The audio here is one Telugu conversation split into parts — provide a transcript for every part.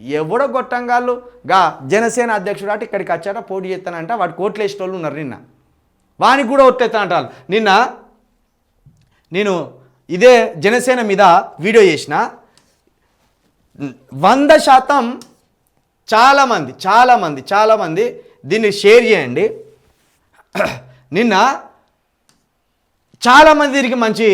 ఎవడో గొట్టంగాళ్ళు గా జనసేన అధ్యక్షుడు అటు ఇక్కడికి వచ్చాట పోటీ చేస్తానంట వాడు కోట్లు వాళ్ళు ఉన్నారు నిన్న. వానికి కూడా ఒట్టేస్తా అంటారు నిన్న నేను ఇదే జనసేన మీద వీడియో చేసిన. వంద శాతం చాలామంది చాలామంది చాలామంది దీన్ని షేర్ చేయండి. నిన్న చాలామంది దీనికి మంచి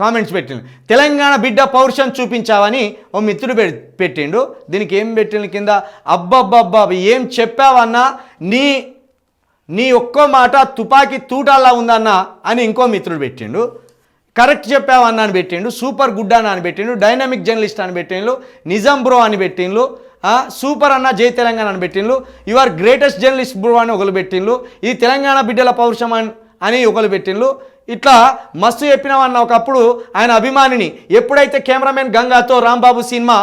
కామెంట్స్ పెట్టిండు. తెలంగాణ బిడ్డ పౌరుషం చూపించావని ఓ మిత్రుడు పె పెట్టిండు. దీనికి ఏం పెట్టిండు కింద? అబ్బబ్బబ్బా ఏం చెప్పావన్నా? నీ నీ ఒక్కో మాట తుపాకీ తూటాల్లా ఉందన్నా అని ఇంకో మిత్రుడు పెట్టిండు. కరెక్ట్ చెప్పావన్నా అని పెట్టిండు. సూపర్ గుడ్ అన్న అని పెట్టిండు. డైనమిక్ జర్నలిస్ట్ అని పెట్టిండు. నిజం బ్రో అని పెట్టిండు. సూపర్ అన్న జై తెలంగాణ అని పెట్టిండు. You are greatest journalist bro అని ఒకరు పెట్టిండు. ఇది తెలంగాణ బిడ్డల పౌరుషం అని అని ఒకరు పెట్టిండ్లు ఇట్లా మస్తు చెప్పినామన్న ఒకప్పుడు ఆయన అభిమానిని. ఎప్పుడైతే కెమెరామెన్ గంగాతో రాంబాబు సినిమా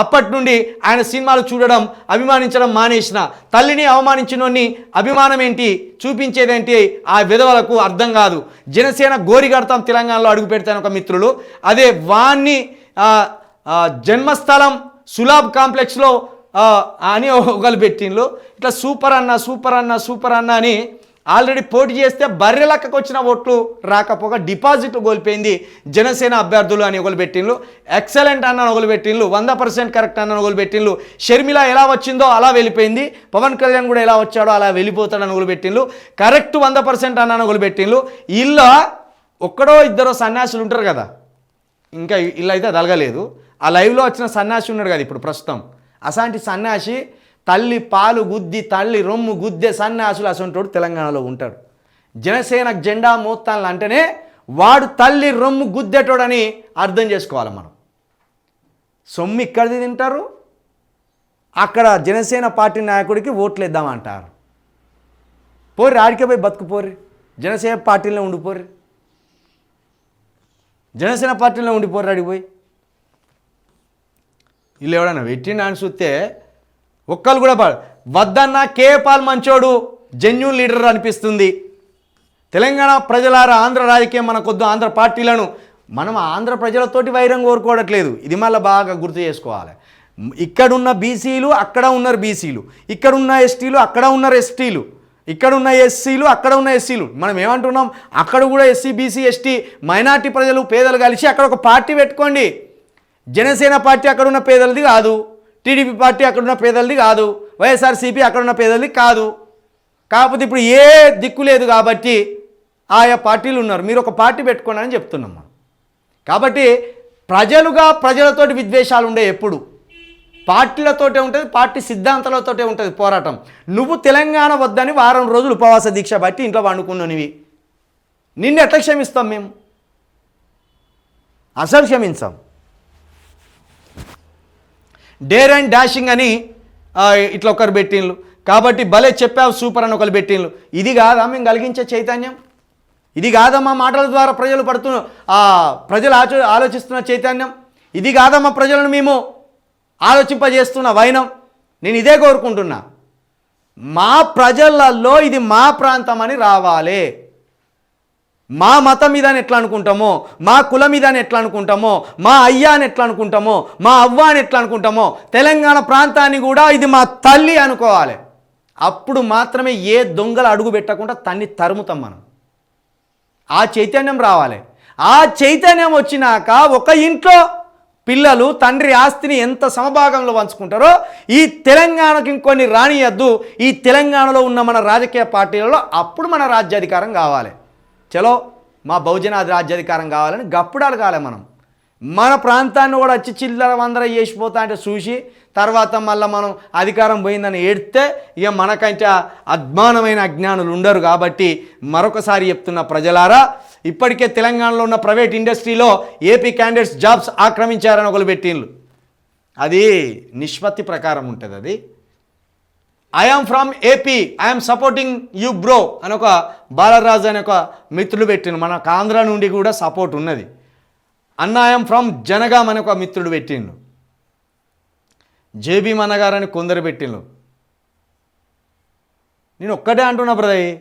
అప్పటి నుండి ఆయన సినిమాలు చూడడం అభిమానించడం మానేసిన తల్లిని అవమానించినోన్ని అభిమానం ఏంటి చూపించేదేంటి ఆ విధవలకు అర్థం కాదు. జనసేన గోరిగడతాం తెలంగాణలో అడుగు పెడతాను ఒక మిత్రులు. అదే వాణ్ణి జన్మస్థలం సులాబ్ కాంప్లెక్స్లో అని ఒకరు పెట్టిండ్లు ఇట్లా సూపర్ అన్న సూపర్ అన్న సూపర్ అన్న అని ఆల్రెడీ పోటీ చేస్తే బర్రె లెక్కకు వచ్చిన ఓట్లు రాకపోగా డిపాజిట్ కోల్పోయింది జనసేన అభ్యర్థులు అని ఒకరు పెట్టిండ్లు ఎక్సలెంట్ అన్న ఒకరు పెట్టిండ్లు వంద పర్సెంట్ కరెక్ట్ అన్న ఒకరు పెట్టిండ్లు షర్మిల ఎలా వచ్చిందో అలా వెళ్ళిపోయింది. పవన్ కళ్యాణ్ కూడా ఎలా వచ్చాడో అలా వెళ్ళిపోతాడని ఒకరు పెట్టిండ్లు కరెక్ట్ వంద పర్సెంట్ అన్న ఒకరు పెట్టిండ్లు ఇలా ఒక్కడో ఇద్దరో సన్యాసులు ఉంటారు కదా. ఇంకా ఇల్లు అయితే తలగలేదు ఆ లైవ్లో వచ్చిన సన్యాసి ఉన్నాడు కదా ఇప్పుడు ప్రస్తుతం. అసాంటి సన్యాసి తల్లి పాలు గుద్ది తల్లి రొమ్ము గుద్దే సన్యాసులు అసంటోడు తెలంగాణలో ఉంటాడు. జనసేన జెండా మోత్తాన్లు అంటేనే వాడు తల్లి రొమ్ము గుద్దేటోడని అర్థం చేసుకోవాలి మనం. సొమ్ము ఇక్కడిది తింటారు అక్కడ జనసేన పార్టీ నాయకుడికి ఓట్లు ఇద్దామంటారు పోరి ఆడికే పోయి బతుకుపోరి జనసేన పార్టీలో ఉండిపోరి జనసేన పార్టీలో ఉండిపోరు అడిగిపోయి వీళ్ళు ఎవడన్నా పెట్టిండు అని చూస్తే ఒక్కరు కూడా వద్దన్న కే పాల్ మంచోడు జెన్యున్ లీడర్ అనిపిస్తుంది. తెలంగాణ ప్రజలారా ఆంధ్ర రాజకీయం మనకొద్దు ఆంధ్ర పార్టీలను మనం ఆంధ్ర ప్రజలతోటి వైరం కోరుకోవట్లేదు. ఇది మళ్ళీ బాగా గుర్తు చేసుకోవాలి. ఇక్కడున్న బీసీలు అక్కడ ఉన్నారు బీసీలు. ఇక్కడున్న ఎస్టీలు అక్కడ ఉన్నారు ఎస్టీలు. ఇక్కడ ఉన్న ఎస్సీలు అక్కడ ఉన్న ఎస్సీలు. మనం ఏమంటున్నాం? అక్కడ కూడా ఎస్సీ బీసీ ఎస్టీ మైనార్టీ ప్రజలు పేదలు కలిసి అక్కడ ఒక పార్టీ పెట్టుకోండి. జనసేన పార్టీ అక్కడ ఉన్న పేదలది కాదు. టీడీపీ పార్టీ అక్కడున్న పేదలది కాదు. వైఎస్ఆర్సీపీ అక్కడున్న పేదలది కాదు. కాకపోతే ఇప్పుడు ఏ దిక్కు లేదు కాబట్టి ఆయా పార్టీలు ఉన్నారు. మీరు ఒక పార్టీ పెట్టుకోండి అని చెప్తున్నాం మనం. కాబట్టి ప్రజలుగా ప్రజలతోటి విద్వేషాలు ఉండే ఎప్పుడు పార్టీలతోటే ఉంటుంది పార్టీ సిద్ధాంతాలతోటే ఉంటుంది పోరాటం. నువ్వు తెలంగాణ వద్దని వారం రోజులు ఉపవాస దీక్ష బట్టి ఇంట్లో వండుకున్ననివి నిన్ను ఎట్లా క్షమిస్తాం మేము? అసలు క్షమించాం. డేర్ అండ్ డాషింగ్ అని ఇట్లా ఒకరు పెట్టిండ్లు. కాబట్టి భలే చెప్పావు సూపర్ అని ఒకరు పెట్టిండ్లు. ఇది కాదా మేము కలిగించే చైతన్యం? ఇది కాదమ్మా మాటల ద్వారా ప్రజలు పడుతున్న ప్రజలు ఆచో ఆలోచిస్తున్న చైతన్యం? ఇది కాదమ్మా ప్రజలను మేము ఆలోచింపజేస్తున్న వైనం? నేను ఇదే కోరుకుంటున్నా. మా ప్రజలలో ఇది మా ప్రాంతం అని రావాలి. మా మతం మీద ఎట్లా అనుకుంటామో మా కులం మీద అని ఎట్లా అనుకుంటామో మా అయ్యా అని ఎట్లా అనుకుంటామో మా అవ్వ అని ఎట్లా అనుకుంటామో తెలంగాణ ప్రాంతాన్ని కూడా ఇది మా తల్లి అనుకోవాలి. అప్పుడు మాత్రమే ఏ దొంగలు అడుగు పెట్టకుండా తన్ని తరుముతాం మనం. ఆ చైతన్యం రావాలి. ఆ చైతన్యం వచ్చినాక ఒక ఇంట్లో పిల్లలు తండ్రి ఆస్తిని ఎంత సమభాగంలో పంచుకుంటారో ఈ తెలంగాణకి ఇంకొన్ని రానియద్దు. ఈ తెలంగాణలో ఉన్న మన రాజకీయ పార్టీలలో అప్పుడు మన రాజ్యాధికారం కావాలి. చలో మా బహుజనాది రాజ్యాధికారం కావాలని గప్పుడాలు కాలే మనం. మన ప్రాంతాన్ని కూడా వచ్చి చిల్లర వందర చేసిపోతా అంటే చూసి తర్వాత మళ్ళీ మనం అధికారం పోయిందని ఏడితే ఇక మనకంటే అద్మానమైన అజ్ఞానులు ఉండరు కాబట్టి మరొకసారి చెప్తున్న ప్రజలారా ఇప్పటికే తెలంగాణలో ఉన్న ప్రైవేట్ ఇండస్ట్రీలో ఏపీ క్యాండిడేట్స్ జాబ్స్ ఆక్రమించారని ఒకరు పెట్టిండ్రు అది నిష్పత్తి ప్రకారం ఉంటుంది అది. I am from AP I'm supporting you bro అని ఒక బాలరాజు అనే ఒక మిత్రుడు పెట్టిండు. మనకు ఆంధ్ర నుండి కూడా సపోర్ట్ ఉన్నది. అన్న ఐఎమ్ ఫ్రమ్ జనగాం అని ఒక మిత్రుడు పెట్టిండు. జేబీ మనగారని కొందరు పెట్టిండు నేను ఒక్కటే అంటున్నా బ్రదయ్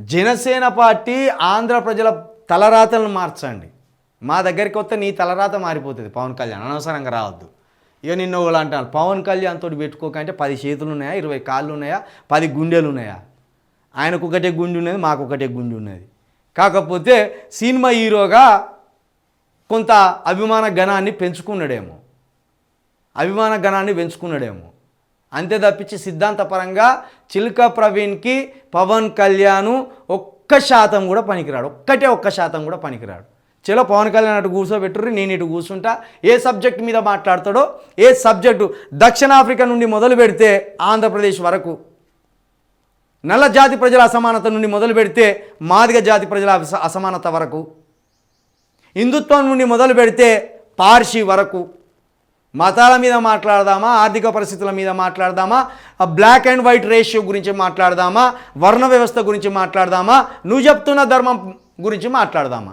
జనసేన పార్టీ ఆంధ్ర ప్రజల తలరాతలను మార్చండి. మా దగ్గరికి వస్తే నీ తలరాత మారిపోతుంది పవన్ కళ్యాణ్. అనవసరంగా రావద్దు. ఇక నిన్న వాళ్ళు అంటారు పవన్ కళ్యాణ్ తోటి పెట్టుకోకంటే పది చేతులు ఉన్నాయా ఇరవై కాళ్ళు ఉన్నాయా పది గుండెలు ఉన్నాయా ఆయనకు ఒకటే గుండె ఉన్నది మాకు ఒకటే గుండె ఉన్నది. కాకపోతే సినిమా హీరోగా కొంత అభిమాన గణాన్ని పెంచుకున్నాడేమో. అభిమాన గణాన్ని పెంచుకున్నాడేమో. అంతే తప్పించి సిద్ధాంతపరంగా చిల్క ప్రవీణ్కి పవన్ కళ్యాణ్ ఒక్క శాతం కూడా పనికిరాడు. ఒక్కటే ఒక్క శాతం కూడా పనికిరాడు. చలో పవన్ కళ్యాణ్ అటు కూర్చోబెట్టుర్రి నేను ఇటు కూర్చుంటా. ఏ సబ్జెక్ట్ మీద మాట్లాడతాడో ఏ సబ్జెక్టు దక్షిణాఫ్రికా నుండి మొదలు పెడితే ఆంధ్రప్రదేశ్ వరకు నల్ల జాతి ప్రజల అసమానత నుండి మొదలు పెడితే మాదిగ జాతి ప్రజల అసమానత వరకు హిందుత్వం నుండి మొదలు పెడితే పార్షి వరకు మతాల మీద మాట్లాడదామా ఆర్థిక పరిస్థితుల మీద మాట్లాడదామా బ్లాక్ అండ్ వైట్ రేషియో గురించి మాట్లాడదామా వర్ణ వ్యవస్థ గురించి మాట్లాడదామా నువ్వు చెప్తున్న ధర్మం గురించి మాట్లాడదామా?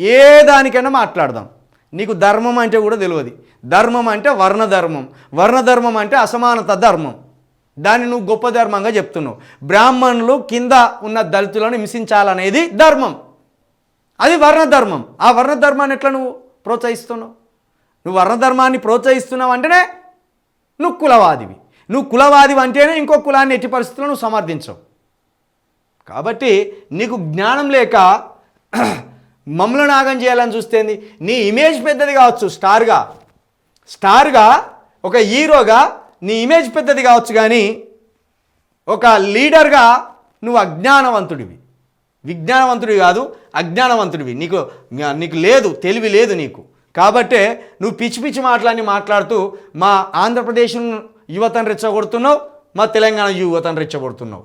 ఏ దానికైనా మాట్లాడదాం. నీకు ధర్మం అంటే కూడా తెలియదు. ధర్మం అంటే వర్ణధర్మం. వర్ణధర్మం అంటే అసమానత ధర్మం. దాన్ని నువ్వు గొప్ప ధర్మంగా చెప్తున్నావు. బ్రాహ్మణులు కింద ఉన్న దళితులను హింసించాలనేది ధర్మం. అది వర్ణధర్మం. ఆ వర్ణధర్మాన్ని ఎట్లా నువ్వు ప్రోత్సహిస్తున్నావు? నువ్వు వర్ణధర్మాన్ని ప్రోత్సహిస్తున్నావు అంటేనే నువ్వు కులవాదివి. నువ్వు కులవాదివి అంటేనే ఇంకో కులాన్ని ఎట్టి పరిస్థితుల్లో నువ్వు సమర్థించవు. కాబట్టి నీకు జ్ఞానం లేక మమ్మల్ని నాగం చేయాలని చూస్తేంది నీ ఇమేజ్ పెద్దది కావచ్చు స్టార్గా స్టార్గా ఒక హీరోగా నీ ఇమేజ్ పెద్దది కావచ్చు కానీ ఒక లీడర్గా నువ్వు అజ్ఞానవంతుడివి. విజ్ఞానవంతుడివి కాదు అజ్ఞానవంతుడివి. నీకు నీకు లేదు తెలివి లేదు నీకు. కాబట్టే నువ్వు పిచ్చి పిచ్చి మాటలన్నీ మాట్లాడుతూ మా ఆంధ్రప్రదేశ్ యువతను రెచ్చగొడుతున్నావు మా తెలంగాణ యువతను రెచ్చగొడుతున్నావు.